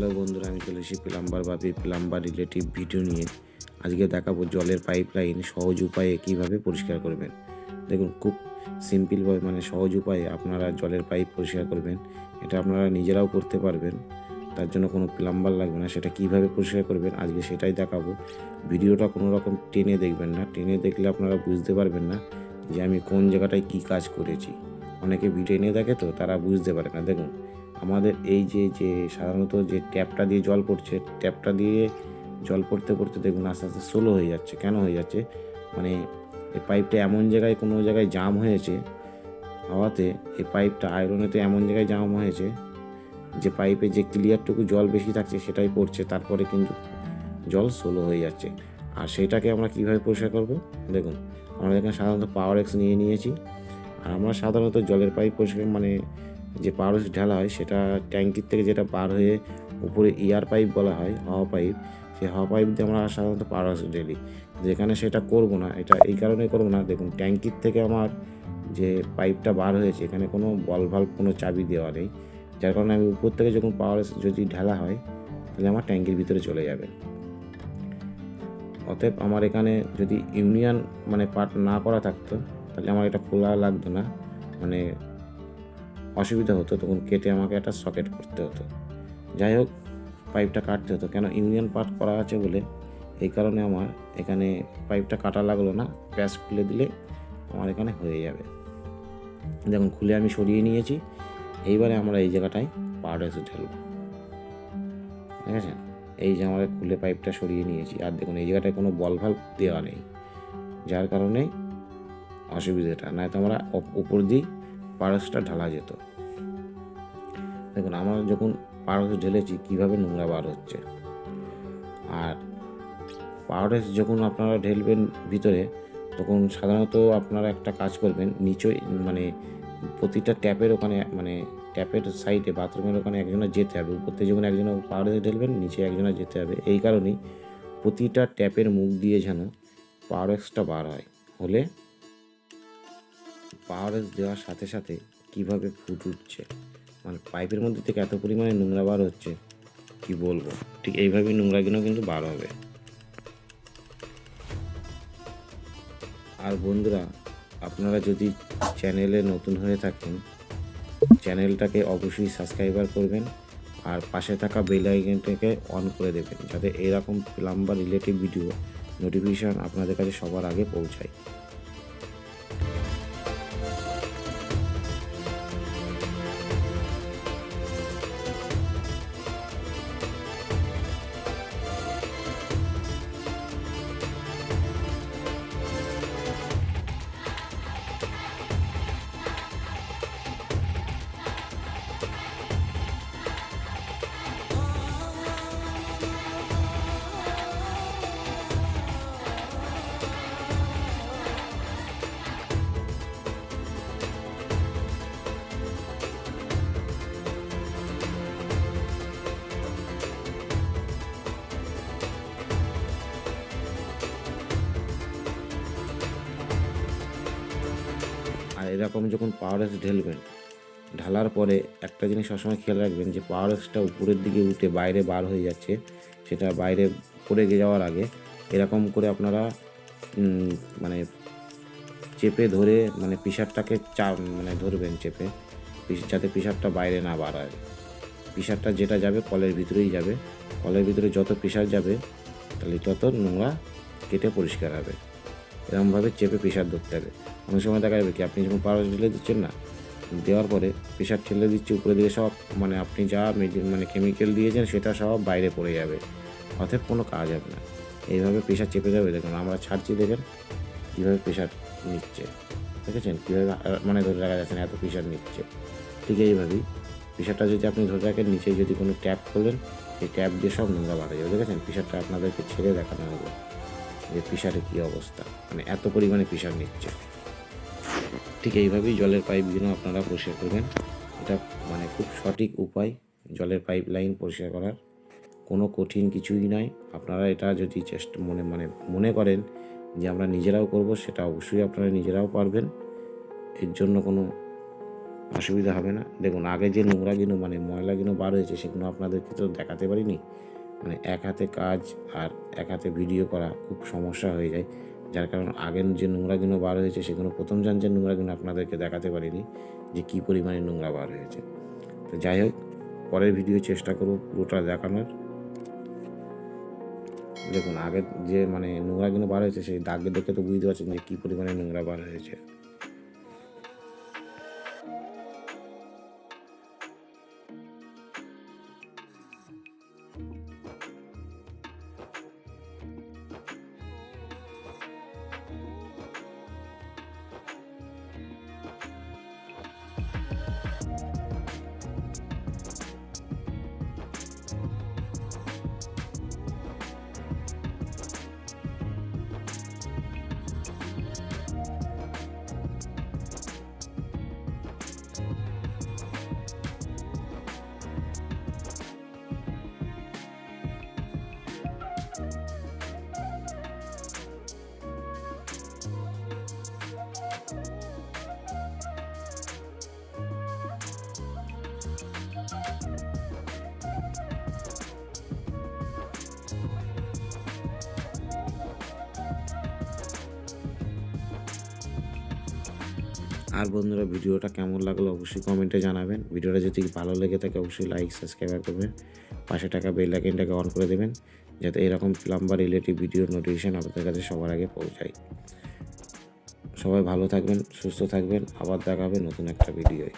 Hello বন্ধুরা, আমি চলে এসেছি প্লাম্বার বা প্লাম্বার রিলেটিভ ভিডিও নিয়ে। আজকে দেখাবো জলের পাইপ লাইন সহজ উপায়ে কীভাবে পরিষ্কার করবেন। দেখুন, খুব সিম্পলভাবে মানে সহজ উপায়ে আপনারা জলের পাইপ পরিষ্কার করবেন। এটা আপনারা নিজেরাও করতে পারবেন। তার জন্য কোনো প্লাম্বার লাগবে না, সেটা কীভাবে পরিষ্কার করবেন আজকে সেটাই দেখাবো। ভিডিওটা কোনো রকম টেনে দেখবেন না। টেনে দেখলে আপনারা বুঝতে পারবেন না যে আমি কোন জায়গাটায় কী কাজ করেছি। অনেকে ভিডিও নিয়ে দেখে তো তারা বুঝতে পারে না। দেখুন আমাদের এই যে যে সাধারণত যে ট্যাপটা দিয়ে জল পড়ছে, ট্যাপটা দিয়ে জল পড়তে পড়তে দেখুন আস্তে আস্তে স্লো হয়ে যাচ্ছে। কেন হয়ে যাচ্ছে? মানে এই পাইপটা এমন জায়গায়, কোনো জায়গায় জাম হয়েছে, হাওয়াতে এই পাইপটা আয়রনেতে এমন জায়গায় জাম হয়েছে, যে পাইপে যে ক্লিয়ারটুকু জল বেশি থাকছে সেটাই পড়ছে, তারপরে কিন্তু জল স্লো হয়ে যাচ্ছে। আর সেটাকে আমরা কীভাবে পরিষ্কার করব? দেখুন, আমরা এখানে সাধারণত পাওয়ার এক্স নিয়ে নিয়েছি, আর আমরা সাধারণত জলের পাইপ পরিষ্কার মানে যে এক্স ঢালা হয়, সেটা ট্যাঙ্কির থেকে যেটা বার হয়ে উপরে ইয়ার পাইপ বলা হয়, হাওয়া পাইপ সেই হাওয়া পাইপ দিয়ে আমরা সাধারণত এক্স ঢেলি যেখানে সেটা করব না, এটা এই কারণে করব না। দেখুন, ট্যাঙ্কির থেকে আমার যে পাইপটা বার হয়েছে, এখানে কোনো বল ভাল্ব কোনো চাবি দেওয়া নেই। যার কারণে আমি উপর থেকে যখন পাওয়ার যদি ঢালা হয়, তাহলে আমার ট্যাঙ্কির ভিতরে চলে যাবে। অতএব আমার এখানে যদি ইউনিয়ন মানে পার্ট না করা থাকতো, তাহলে আমার এটা খোলা লাগতো না। মানে অসুবিধা হতো, তখন কেটে আমাকে একটা সকেট করতে হতো। যাই হোক, পাইপটা কাটতে হতো। কেন ইউনিয়ন পার্ট করা আছে বলে এই কারণে আমার এখানে পাইপটা কাটা লাগল না। প্যাচ খুলে দিলে আমার এখানে হয়ে যাবে। দেখুন, খুলে আমি সরিয়ে নিয়েছি। এইবারে আমরা এই জায়গাটায় পাউডার এসে ঢালবো। ঠিক আছে? এই যে আমরা খুলে পাইপটা সরিয়ে নিয়েছি। আর দেখুন, এই জায়গাটায় কোনো বল ভাল্ব দেওয়া নেই। যার কারণে অসুবিধাটা। নয়তো আমরা উপর দিয়েই পারসটা ঢালা যেত। দেখুন, আমরা যখন পারস ঢেলেছি, কীভাবে নোংরা বার হচ্ছে। আর পাউডার যখন আপনারা ঢেলবেন ভিতরে, তখন সাধারণত আপনারা একটা কাজ করবেন, নিচে মানে প্রতিটা ট্যাপের ওখানে মানে ট্যাপের সাইডে, বাথরুমের ওখানে একজনের যেতে হবে। উপর থেকে যখন একজনের পাউডারে ঢেলবেন, নিচে একজনের যেতে হবে। এই কারণেই প্রতিটা ট্যাপের মুখ দিয়ে যেন পাওয়ার এক্সটা বার হয়। হলে পাওয়ার এক্স দেওয়ার সাথে সাথে কীভাবে ফুট উঠছে? মানে পাইপের মধ্যে থেকে এত পরিমাণে নোংরা বার হচ্ছে, কি বলব? ঠিক এইভাবেই নোংরাগুলো কিন্তু বার হবে। আর বন্ধুরা, আপনারা যদি চ্যানেলে নতুন হয়ে থাকেন, চ্যানেলটাকে অবশ্যই সাবস্ক্রাইবার করবেন আর পাশে থাকা বেল আইকনটাকে অন করে দেবেন, যাতে এরকম প্লাম্বার রিলেটিভ ভিডিও নোটিফিকেশান আপনাদের কাছে সবার আগে পৌঁছায়। এরকম যখন পাওয়ার এক্স ঢেলবেন, ঢালার পরে একটা জিনিস সবসময় খেয়াল রাখবেন যে পাওয়ার এক্সটা উপরের দিকে উঠে বাইরে বার হয়ে যাচ্ছে, সেটা বাইরে পড়ে গিয়ে যাওয়ার আগে এরকম করে আপনারা মানে চেপে ধরে মানে প্রেশারটাকে চা মানে ধরবেন চেপে যাতে প্রেশারটা বাইরে না বার হয়। পিসারটা যেটা যাবে কলের ভিতরেই যাবে। কলের ভিতরে যত প্রেশার যাবে, তাহলে তত নোংরা কেটে পরিষ্কার হবে। এরকমভাবে চেপে প্রেশার ধরতে হবে। অনেক সময় দেখা যাবে কি, আপনি যখন পাওয়ার ঢেলে দিচ্ছেন না, দেওয়ার পরে প্রেশার ঠেলে দিচ্ছে, উপরে দিকে সব মানে আপনি যা মানে কেমিক্যাল দিয়েছেন, সেটা সব বাইরে পড়ে যাবে। অতএব কোনো কাজ হবে না। এইভাবে প্রেশার চেপে যাবে, দেখুন, আমরা ছাড়ছি, দেখেন, কীভাবে প্রেশার নিচ্ছে। দেখেছেন? কীভাবে মানে ধরে রাখা যাচ্ছে না, এত প্রেশার নিচ্ছে। ঠিক এইভাবেই প্রেশারটা যদি আপনি ধরে রাখেন, নিচে যদি কোনো ট্যাপ খোলেন, সেই ট্যাপ দিয়ে সব নোংরা হয়ে যাবে। দেখেছেন? প্রেশারটা আপনাদেরকে ছেড়ে দেখানো হবে। যে প্রেশারে কী অবস্থা? মানে এত পরিমাণে প্রেশার নিচ্ছে। ঠিক এইভাবেই জলের পাইপগুলো আপনারা পরিষ্কার করবেন। এটা মানে খুব সঠিক উপায় জলের পাইপ লাইন পরিষ্কার করার। কোনো কঠিন কিছুই নয়। আপনারা এটা যদি চেষ্টা মনে মানে মনে করেন যে আমরা নিজেরাও করব, সেটা অবশ্যই আপনারা নিজেরাও পারবেন। এর জন্য কোনো অসুবিধা হবে না। দেখুন, আগে যে নোংরাগুলো মানে ময়লাগুলো বার হয়েছে, সেগুলো আপনাদেরকে তো দেখাতে পারিনি। মানে এক হাতে কাজ আর এক হাতে ভিডিও করা খুব সমস্যা হয়ে যায়। যার কারণে আগের যে নোংরাগুলো বার হয়েছে, সেগুলো প্রথম যে নোংরাগুলো আপনাদেরকে দেখাতে পারিনি, যে কী পরিমাণে নোংরা বার হয়েছে। তো যাই হোক, পরের ভিডিও চেষ্টা করব পুরোটা দেখানোর। দেখুন, আগের যে মানে নোংরাগুলো বার হয়েছে, সেই দাগ দেখে তো বুঝতে পারছেন যে কী পরিমাণে নোংরা বার হয়েছে। আর বন্ধুরা, ভিডিওটা কেমন লাগল অবশ্যই কমেন্টে জানাবেন। ভিডিওটা যদি ভালো লেগে থাকে, অবশ্যই লাইক সাবস্ক্রাইব করবেন। পাশে টাকা বেল আইকনটাকে অন করে দেবেন, যাতে এরকম প্লাম্বার রিলেটিভ ভিডিও নোটিফিকেশন আপনাদের কাছে সবার আগে পৌঁছায়। সবাই ভালো থাকবেন, সুস্থ থাকবেন। আবার দেখা হবে নতুন একটা ভিডিওয়